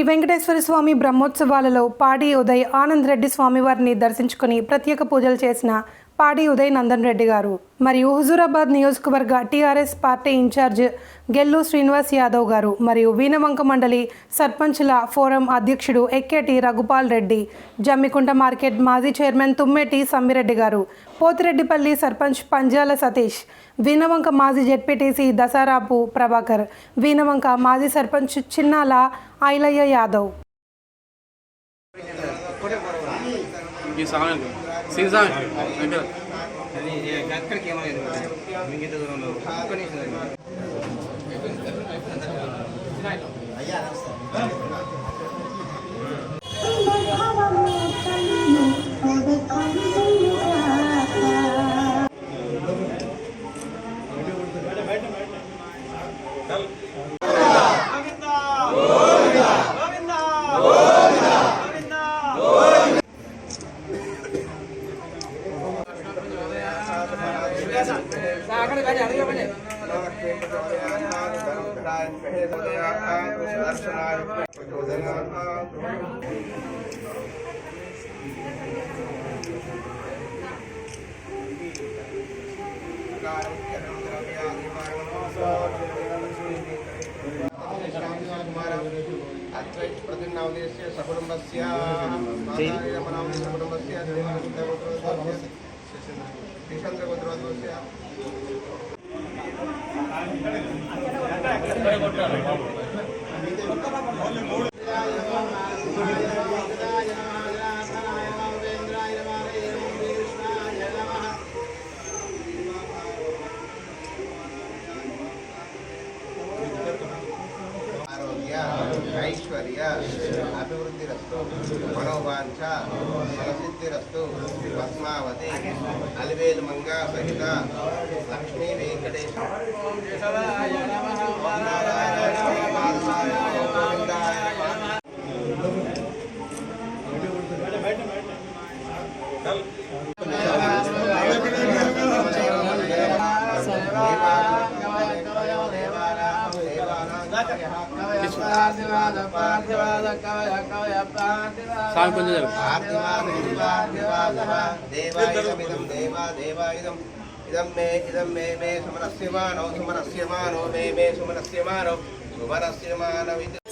శ్రీ వెంకటేశ్వర స్వామి బ్రహ్మోత్సవాలలో పాడి ఉదయ్ ఆనంద్ రెడ్డి స్వామివారిని దర్శించుకుని ప్రత్యేక పూజలు చేసిన పాడి ఉదయ్ నందన్ రెడ్డి గారు మరియు హుజూరాబాద్ నియోజకవర్గ TRS party incharge Gellu Srinivas Yadav garu మరియు వీణవంక మండలి సర్పంచ్ల ఫోరం అధ్యక్షుడు ఎక్కేటి రఘుపాల్ రెడ్డి జమ్మికుంట మార్కెట్ మాజీ చైర్మన్ తుమ్మేటి సమ్మిరెడ్డి గారు పోతిరెడ్డిపల్లి సర్పంచ్ పంజాల సతీష్ వీణవంక మాజీ జెడ్పీటీసీ దసారాపు ప్రభాకర్ వీణవంక మాజీ సర్పంచ్ చిన్నాల ఐలయ్య యాదవ్. ఈ సాంగ్ సీ సాంగ్ దగ్గర అది అక్కడికి ఏమైంది మిగతా దూరంలో? खड़े बैठ जा बैठ। प्रदिन्नावदेश्य सकुटुम्बस्य मातापितृ मनावदेश्य सकुटुम्बस्य देवानुदेवपुत्रस्य ಕಿಶನ್ ఐశ్వర్య అభివృద్ధిరస్తు మనోవాంఛ మనసిద్ధిరస్తు పద్మావతి అలివేలు మంగా సహిత లక్ష్మీ వెంకటేశ్వర స్వామి కొంచెం జరుగు దేవాయుధమిదం ఇదం మే ఇదం మే మే సుమనస్యమానో సుమనస్యమానో మే మే సుమనస్యమానో సుమనస్యమానో